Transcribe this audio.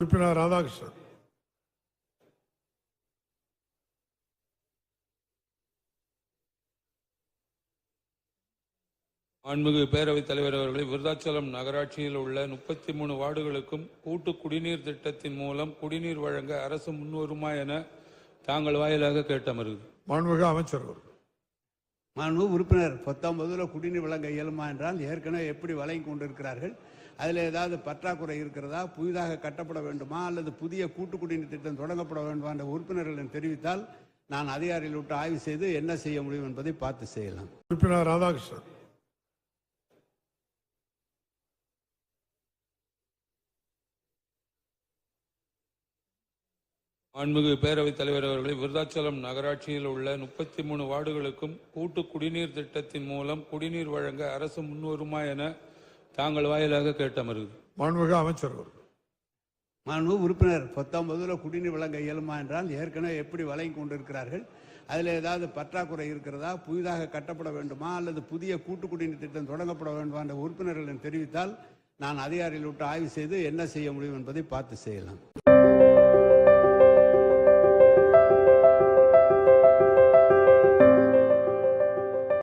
உறுப்பினர் ராதாகிருஷ்ணன். மாண்புமிகு பேரவைத் தலைவர் அவர்களே விருதாச்சலம் நகராட்சியில் உள்ள முப்பத்தி மூணு வார்டுகளுக்கும் கூட்டு குடிநீர் திட்டத்தின் மூலம் குடிநீர் வழங்க அரசு முன்வருமா என தாங்கள் வாயிலாக கேட்டமருது. மாண்புமிகு அமைச்சர் மனு உறுப்பினர் பத்தொன்பதுல குடிநீர் வழங்க இயலுமா என்றால் ஏற்கனவே எப்படி வழங்கி கொண்டிருக்கிறார்கள்? அதில் ஏதாவது பற்றாக்குறை இருக்கிறதா? புதிதாக கட்டப்பட வேண்டுமா? அல்லது புதிய கூட்டு குடிநீர் திட்டம் தொடங்கப்பட வேண்டுமா என்ற உறுப்பினர்களிடம் தெரிவித்தால் நான் அதிகாரிகள் விட்டு ஆய்வு செய்து என்ன செய்ய முடியும் என்பதை பார்த்து செய்யலாம். உறுப்பினர் ராதாகிருஷ்ணன். மாண்புமிகு பேரவைத் தலைவர் அவர்களே விருதாச்சலம் நகராட்சியில் உள்ள முப்பத்தி மூணு வார்டுகளுக்கும் கூட்டு குடிநீர் திட்டத்தின் மூலம் குடிநீர் வழங்க அரசு முன்வருமா என தாங்கள் வாயிலாக கேட்டமருது. மாண்புமிகு அமைச்சர் அவர்கள். மாண்பு உறுப்பினர் பத்தொன்பதுல குடிநீர் வழங்க இயலுமா என்றால் ஏற்கனவே எப்படி வழங்கி கொண்டிருக்கிறார்கள் அதில் ஏதாவது பற்றாக்குறை இருக்கிறதா புதிதாக கட்டப்பட வேண்டுமா அல்லது புதிய கூட்டு குடிநீர் திட்டம் தொடங்கப்பட வேண்டுமா என்ற உறுப்பினர்களிடம் தெரிவித்தால் நான் அதிகாரிகள் விட்டு ஆய்வு செய்து என்ன செய்ய முடியும் என்பதை பார்த்து செய்யலாம்.